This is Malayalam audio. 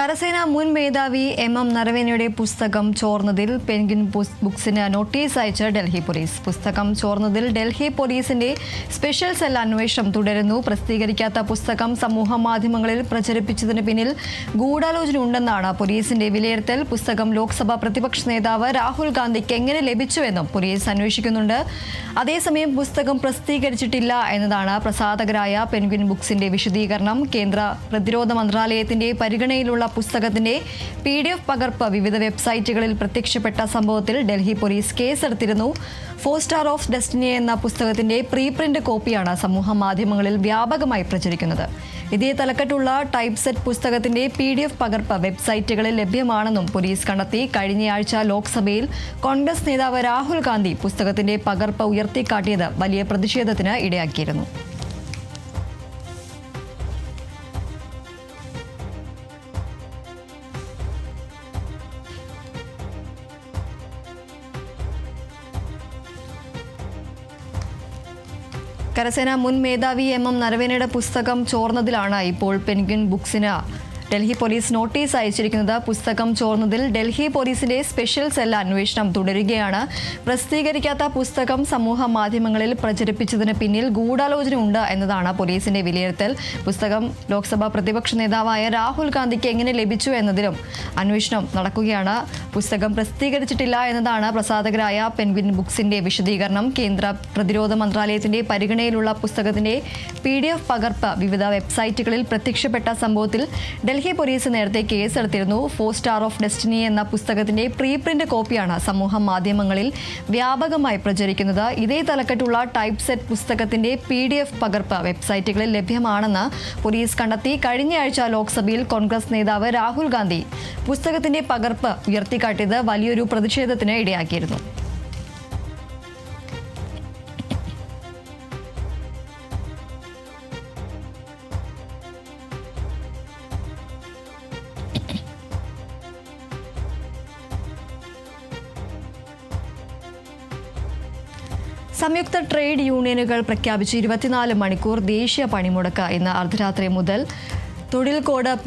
കരസേന മുൻ മേധാവി എം എം നരവേനയുടെ പുസ്തകം ചോർന്നതിൽ പെൻഗിൻ ബുക്സിന് നോട്ടീസ് അയച്ച് ഡൽഹി പോലീസ്. പുസ്തകം ചോർന്നതിൽ ഡൽഹി പോലീസിന്റെ സ്പെഷ്യൽ സെൽ അന്വേഷണം തുടരുന്നു. പ്രസിദ്ധീകരിക്കാത്ത പുസ്തകം സമൂഹ മാധ്യമങ്ങളിൽ പ്രചരിപ്പിച്ചതിന് പിന്നിൽ ഗൂഢാലോചന ഉണ്ടെന്നാണ് പോലീസിന്റെ വിലയിരുത്തൽ. പുസ്തകം ലോക്സഭാ പ്രതിപക്ഷ നേതാവ് രാഹുൽ ഗാന്ധിക്ക് എങ്ങനെ ലഭിച്ചുവെന്നും പോലീസ് അന്വേഷിക്കുന്നുണ്ട്. അതേസമയം പുസ്തകം പ്രസിദ്ധീകരിച്ചിട്ടില്ല എന്നതാണ് പ്രസാധകരായ പെൻഗ്വിൻ ബുക്സിന്റെ വിശദീകരണം. കേന്ദ്ര പ്രതിരോധ മന്ത്രാലയത്തിന്റെ പരിഗണനയിലുള്ള പുസ്തകത്തിന്റെ പി ഡി എഫ് പകർപ്പ് വിവിധ വെബ്സൈറ്റുകളിൽ പ്രത്യക്ഷപ്പെട്ട സംഭവത്തിൽ ഡൽഹി പോലീസ് കേസെടുത്തിരുന്നു. ഫോർ സ്റ്റാർ ഓഫ് ഡെസ്റ്റിനി എന്ന പുസ്തകത്തിന്റെ പ്രീ പ്രിന്റ് കോപ്പിയാണ് സമൂഹ മാധ്യമങ്ങളിൽ വ്യാപകമായി പ്രചരിക്കുന്നത്. ഇതേ തലക്കെട്ടുള്ള ടൈപ്പ് സെറ്റ് പുസ്തകത്തിന്റെ പി ഡി എഫ് പകർപ്പ് വെബ്സൈറ്റുകളിൽ ലഭ്യമാണെന്നും പോലീസ് കണ്ടെത്തി. കഴിഞ്ഞയാഴ്ച ലോക്സഭയിൽ കോൺഗ്രസ് നേതാവ് രാഹുൽ ഗാന്ധി പുസ്തകത്തിന്റെ പകർപ്പ് ഉയർത്തിക്കാട്ടിയത് വലിയ പ്രതിഷേധത്തിന് ഇടയാക്കിയിരുന്നു. കരസേന മുൻ മേധാവി എം എം നരവേനയുടെ പുസ്തകം ചോർന്നതിലാണ് ഇപ്പോൾ പെൻഗ്വിൻ ബുക്സിന് ഡൽഹി പോലീസ് നോട്ടീസ് അയച്ചിരിക്കുന്നത് പുസ്തകം ചോർന്നതിൽ ഡൽഹി പോലീസിന്റെ സ്പെഷ്യൽ സെൽ അന്വേഷണം തുടരുകയാണ്. പ്രസിദ്ധീകരിക്കാത്ത പുസ്തകം സമൂഹ മാധ്യമങ്ങളിൽ പ്രചരിപ്പിച്ചതിന് പിന്നിൽ ഗൂഢാലോചന ഉണ്ട് എന്നതാണ് പോലീസിന്റെ വിലയിരുത്തൽ. പുസ്തകം ലോക്സഭാ പ്രതിപക്ഷ നേതാവായ രാഹുൽ ഗാന്ധിക്ക് എങ്ങനെ ലഭിച്ചു എന്നതിലും അന്വേഷണം നടക്കുകയാണ്. പുസ്തകം പ്രസിദ്ധീകരിച്ചിട്ടില്ല എന്നതാണ് പ്രസാധകരായ പെൻഗ്വിൻ ബുക്സിന്റെ വിശദീകരണം. കേന്ദ്ര പ്രതിരോധ മന്ത്രാലയത്തിന്റെ പരിഗണനയിലുള്ള പുസ്തകത്തിന്റെ പി പകർപ്പ് വിവിധ വെബ്സൈറ്റുകളിൽ പ്രത്യക്ഷപ്പെട്ട സംഭവത്തിൽ ഡൽഹി പോലീസ് നേരത്തെ കേസെടുത്തിരുന്നു. ഫോർ സ്റ്റാർ ഓഫ് ഡെസ്റ്റിനി എന്ന പുസ്തകത്തിന്റെ പ്രീ പ്രിന്റ് കോപ്പിയാണ് സമൂഹ മാധ്യമങ്ങളിൽ വ്യാപകമായി പ്രചരിക്കുന്നത്. ഇതേ തലക്കെട്ടുള്ള ടൈപ്പ് സെറ്റ് പുസ്തകത്തിന്റെ പി ഡി എഫ് പകർപ്പ് വെബ്സൈറ്റുകളിൽ ലഭ്യമാണെന്ന് പോലീസ് കണ്ടെത്തി. കഴിഞ്ഞയാഴ്ച ലോക്സഭയിൽ കോൺഗ്രസ് നേതാവ് രാഹുൽ ഗാന്ധി പുസ്തകത്തിന്റെ പകർപ്പ് ഉയർത്തിക്കാട്ടിയത് വലിയൊരു പ്രതിഷേധത്തിന് ഇടയാക്കിയിരുന്നു. സംയുക്ത ട്രേഡ് യൂണിയനുകൾ പ്രഖ്യാപിച്ച് ഇരുപത്തിനാല് മണിക്കൂർ ദേശീയ പണിമുടക്ക് ഇന്ന് അർദ്ധരാത്രി മുതൽ തൊഴിൽ കോഡ്